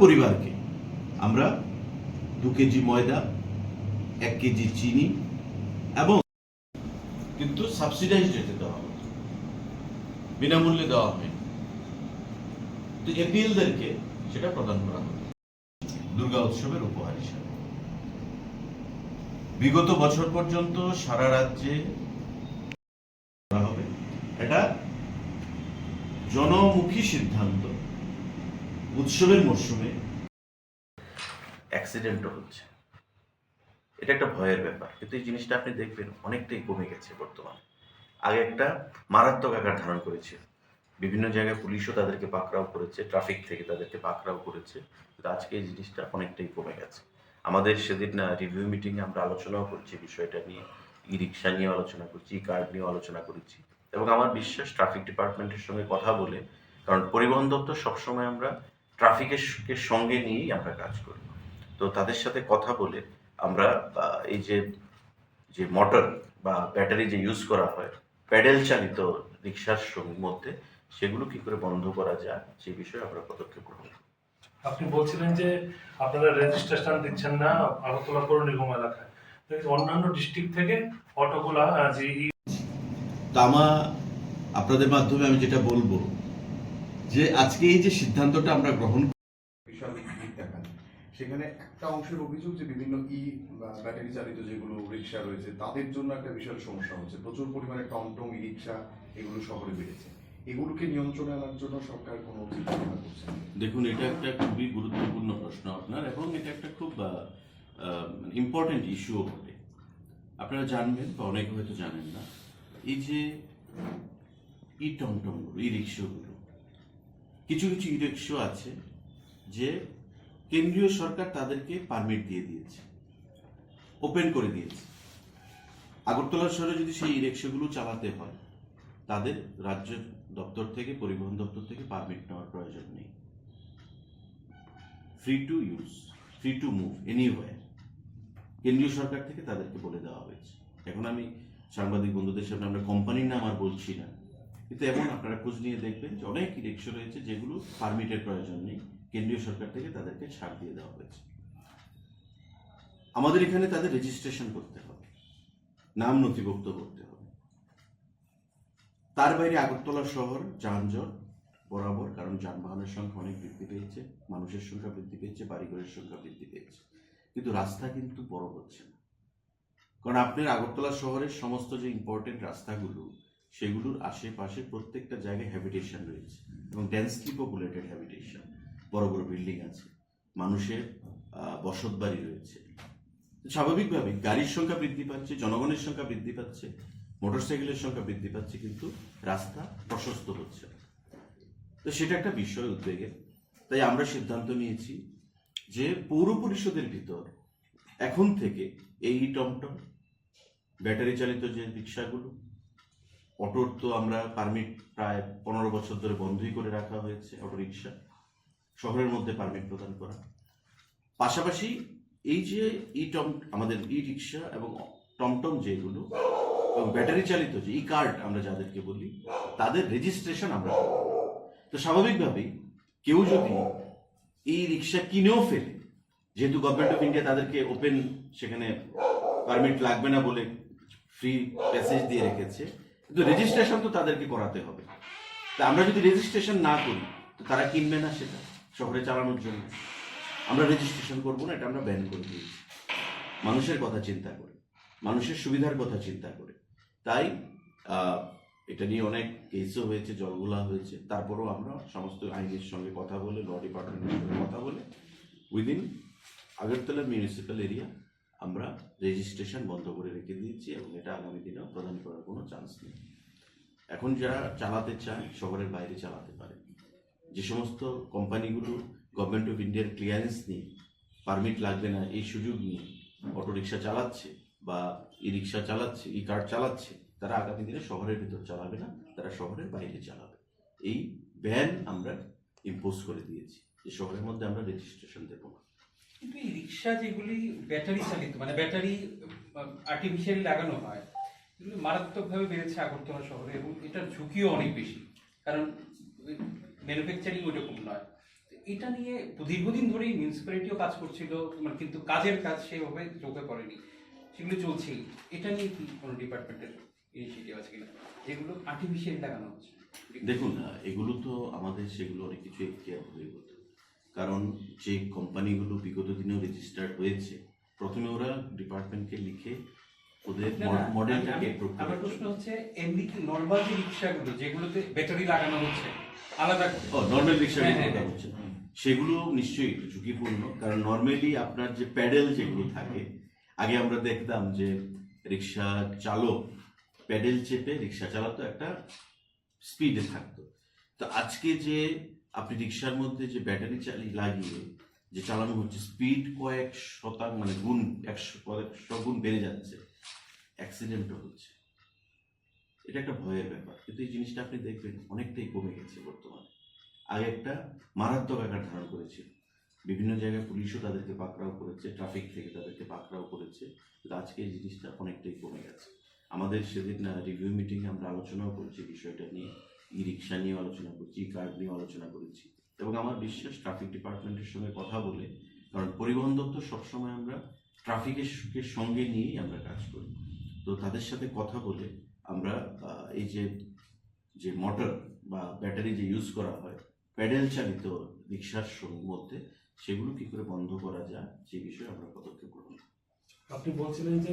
পরিবারকে। আমরা দু কেজি ময়দা, এক কেজি চিনি এবং কিন্তু সাবসিডাইজ রেটে দেওয়া হবে। বিনামূল্যে দেওয়া হয় তো এপিএলদেরকে সেটা প্রদান করা হবে। দুর্গা উৎসবের উপহার হিসাবে। বিগত বছর পর্যন্ত সারা রাজ্যে করা হবে। এটা জনমুখী সিদ্ধান্ত। উৎসবের মরশুমে অ্যাক্সিডেন্টও হচ্ছে। এটা একটা ভয়ের ব্যাপার। কিন্তু এই জিনিসটা আপনি দেখবেন, অনেকটাই কমে গেছে বর্তমানে। আগে একটা মারাত্মক আকার ধারণ করেছে বিভিন্ন জায়গায় পুলিশও তাদেরকে পাকড়াও করেছে ট্রাফিক থেকে তাদেরকে পাকড়াও করেছে। কিন্তু আজকে এই জিনিসটা অনেকটাই কমে গেছে। আমাদের সেদিন রিভিউ মিটিংয়ে আমরা আলোচনাও করছি বিষয়টা নিয়ে। ই রিক্সা নিয়ে আলোচনা করছি ই কার্ড নিয়ে আলোচনা করেছি। এবং আমার বিশ্বাস ট্রাফিক ডিপার্টমেন্টের সঙ্গে কথা বলে, কারণ পরিবহন দপ্তর সবসময় আমরা ট্রাফিকের সঙ্গে নিয়েই আমরা কাজ করি তো তাদের সাথে কথা বলে আমরা এই যে যে মোটর বা ব্যাটারি যে ইউজ করা হয় প্যাডেল চালিত রিক্সার মধ্যে সেগুলো কি করে বন্ধ করা যায় সেই বিষয়ে আমরা পদক্ষেপ গ্রহণ করব। আপনি বলছিলেন যে আপনারা রেজিস্ট্রেশন দিচ্ছেন না আগরতলা পৌর নিগম এলাকায় অন্যান্য ডিস্ট্রিক্ট থেকে অটোগুলা যে তামা আপনাদের মাধ্যমে আমি যেটা বলব যে আজকে এই যে সিদ্ধান্তটা আমরা গ্রহণ বিশাল দেখান। সেখানে একটা অংশের অভিযোগ যে বিভিন্ন ই ব্যাটারি চালিত যেগুলো রিক্সা রয়েছে তাদের জন্য একটা বিশাল সমস্যা হচ্ছে। প্রচুর পরিমাণে টমটম ই রিক্সা এগুলো শহরে বেড়েছে। এগুলোকে নিয়ন্ত্রণে আনার জন্য সরকার কোনো চিন্তা করছে দেখুন এটা একটা খুবই গুরুত্বপূর্ণ প্রশ্ন আপনার এবং এটা একটা খুব ইম্পর্টেন্ট ইস্যুও বটে। আপনারা জানবেন বা অনেকে হয়তো জানেন না এই যে ই টমটমগুলো ই রিক্সাগুলো কিছু কিছু ই আছে যে কেন্দ্রীয় সরকার তাদেরকে পারমিট দিয়ে দিয়েছে ওপেন করে দিয়েছে। আগরতলা শহরে যদি সেই রিক্সাগুলো চালাতে হয়, তাদের রাজ্য দপ্তর থেকে, পরিবহন দপ্তর থেকে পারমিট নেওয়ার প্রয়োজন নেই। Free to use free to move anywhere কেন্দ্রীয় সরকার থেকে তাদেরকে বলে দেওয়া হয়েছে। এখন আমি সাংবাদিক বন্ধুদের সামনে আমরা কোম্পানির নাম আর বলছি না। কিন্তু এমন আপনারা খোঁজ নিয়ে দেখবেন যে অনেক রিক্সা রয়েছে যেগুলো পারমিটের প্রয়োজন নেই। কেন্দ্রীয় সরকার থেকে তাদেরকে ছাড় দিয়ে দেওয়া হয়েছে। আমাদের এখানে তাদের রেজিস্ট্রেশন করতে হবে। নাম নথিভুক্ত করতে হবে। তার বাইরে আগরতলা শহর, যানজট বরাবর, কারণ যানবাহনের সংখ্যা অনেক বৃদ্ধি পেয়েছে, মানুষের সংখ্যা বৃদ্ধি পেয়েছে, বাড়িঘরের সংখ্যা বৃদ্ধি পেয়েছে। কিন্তু রাস্তা কিন্তু বড় হচ্ছে না। কারণ আপনার আগরতলা শহরের সমস্ত যে ইম্পর্টেন্ট রাস্তাগুলো সেগুলোর আশেপাশে প্রত্যেকটা জায়গায় হ্যাবিটেশন রয়েছে এবং ডেন্সলি পপুলেটেড হ্যাবিটেশন বড় বড় বিল্ডিং আছে, মানুষের বসত বাড়ি রয়েছে। স্বাভাবিকভাবেই গাড়ির সংখ্যা বৃদ্ধি পাচ্ছে, জনগণের সংখ্যা বৃদ্ধি পাচ্ছে মোটরসাইকেলের সংখ্যা বৃদ্ধি পাচ্ছে, কিন্তু রাস্তা প্রশস্ত হচ্ছে। তো সেটা একটা বিষয় উদ্বেগের তাই আমরা সিদ্ধান্ত নিয়েছি যে পৌর পরিষদের ভিতর এখন থেকে এই টমটম ব্যাটারি চালিত যে রিক্সাগুলো অটোর তো আমরা পারমিট প্রায় পনেরো বছর ধরে বন্ধই করে রাখা হয়েছে অটো রিক্সা শহরের মধ্যে পারমিট প্রদান করা। পাশাপাশি এই যে ই টম, আমাদের ই রিক্সা এবং টমটম যেগুলো, এবং ব্যাটারি চালিত যে ই কার্ড আমরা যাদেরকে বলি, তাদের রেজিস্ট্রেশন আমরা তো স্বাভাবিকভাবেই কেউ যদি এই রিক্সা কিনেও ফেলে, যেহেতু গভর্নমেন্ট অফ ইন্ডিয়া তাদেরকে ওপেন সেখানে পারমিট লাগবে না বলে ফ্রি প্যাসেজ দিয়ে রেখেছে কিন্তু রেজিস্ট্রেশন তো তাদেরকে করাতে হবে। তা আমরা যদি রেজিস্ট্রেশন না করি, তো তারা কিনবে না সেটা। শহরে চালানোর জন্য। আমরা রেজিস্ট্রেশন করব না, এটা আমরা ব্যান করে দিয়েছি। মানুষের কথা চিন্তা করে, মানুষের সুবিধার কথা চিন্তা করে। তাই এটা নিয়ে অনেক কেসও হয়েছে, জলগুলা হয়েছে। তারপরেও আমরা সমস্ত আইনের সঙ্গে কথা বলে ল ডিপার্টমেন্টের সঙ্গে কথা বলে উইদিন আগরতলা মিউনিসিপ্যাল এরিয়া আমরা রেজিস্ট্রেশন বন্ধ করে রেখে দিয়েছি এবং এটা আগামী দিনেও প্রদান করার কোনো চান্স নেই। এখন যারা চালাতে চায়, শহরের বাইরে চালাতে পারে। যে সমস্ত কোম্পানিগুলো গভর্নমেন্ট অফ ইন্ডিয়ার ক্লিয়ারেন্স নিয়ে পারমিট লাগবে না, এই সুযোগ নিয়ে অটো রিক্সা চালাচ্ছে বা ই রিক্সা চালাচ্ছে ই কার্ড চালাচ্ছে, তারা আগামী দিনে শহরের ভিতর চালাবে না, তারা শহরের বাইরে চালাবে। এই ব্যান আমরা ইম্পোজ করে দিয়েছি যে শহরের মধ্যে আমরা রেজিস্ট্রেশন দেবো না। রিক্সা যেগুলি ব্যাটারি চালিত মানে ব্যাটারি আর্টিফিশিয়ালি লাগানো হয়, এগুলি মারাত্মকভাবে বেড়েছে আগরতলা শহরে এবং এটার ঝুঁকিও অনেক বেশি। কারণ ম্যানুফ্যাকচারিং ওইরকম নয়। এটা নিয়ে দীর্ঘদিন ধরেই মিউনিসিপ্যালিটিও কাজ করছিল মানে কিন্তু কাজের কাজ সেভাবে চোখে পড়েনি। সেগুলো চলছেই। এটা নিয়ে কি কোনো ডিপার্টমেন্টের ইনিশিয়েটিভ আছে কিনা? যেগুলো আর্টিফিশিয়াল লাগানো হচ্ছে। দেখুন এগুলো তো আমাদের সেগুলো অনেক কিছু এখতিয়ার গেছে কারণ যে কোম্পানিগুলো বিগত দিনেও রেজিস্টার্ড হয়েছে প্রথমে ওরা ডিপার্টমেন্টকে লিখে ওদের মডেলটাকে আমি- আমার প্রশ্ন হচ্ছে এমনি কি নর্মাল যে রিক্সাগুলো যেগুলোতে ব্যাটারি লাগানো হচ্ছে আলাদা ও নর্মাল রিক্সা হ্যাঁ, হ্যাঁ, কথা হ্যাঁ। সেগুলো নিশ্চয়ই একটু ঝুঁকিপূর্ণ কারণ নর্মালি আপনার যে প্যাডেল যেগুলো থাকে আগে আমরা দেখতাম যে রিক্সা চালক প্যাডেল চেপে রিক্সা চালাতো একটা স্পিডে থাকতো। তো আজকে যে আপনি রিক্সার মধ্যে যে ব্যাটারি চালিয়ে লাগিয়ে যে চালানো হচ্ছে স্পিড কয়েক শতাংশ মানে গুণ, একশো কয়েকশো গুণ বেড়ে যাচ্ছে অ্যাক্সিডেন্টও হচ্ছে। এটা একটা ভয়ের ব্যাপার। কিন্তু এই জিনিসটা আপনি দেখবেন, অনেকটাই কমে গেছে বর্তমানে। আগে একটা মারাত্মক আকার ধারণ করেছিল। বিভিন্ন জায়গায় পুলিশও তাদেরকে পাকড়াও করেছে ট্রাফিক থেকে তাদেরকে পাকড়াও করেছে, কিন্তু আজকে এই জিনিসটা অনেকটাই কমে গেছে। আমাদের সেদিন রিভিউ মিটিংয়ে আমরা আলোচনাও করেছি বিষয়টা নিয়ে। ই রিক্সা নিয়ে আলোচনা করছি ই কার্ড নিয়ে আলোচনা করেছি এবং আমার বিশ্বাস ট্রাফিক ডিপার্টমেন্টের সঙ্গে কথা বলে, কারণ পরিবহন দপ্তর সবসময় আমরা ট্রাফিকের সঙ্গে নিয়েই আমরা কাজ করি তো তাদের সাথে কথা বলে আমরা এই যে যে মোটর বা ব্যাটারি যে ইউজ করা হয় প্যাডেল চালিত রিক্সার মধ্যে, সেগুলো কি করে বন্ধ করা যায়, সে বিষয়ে আমরা পদক্ষেপ করব। আপনি বলছিলেন যে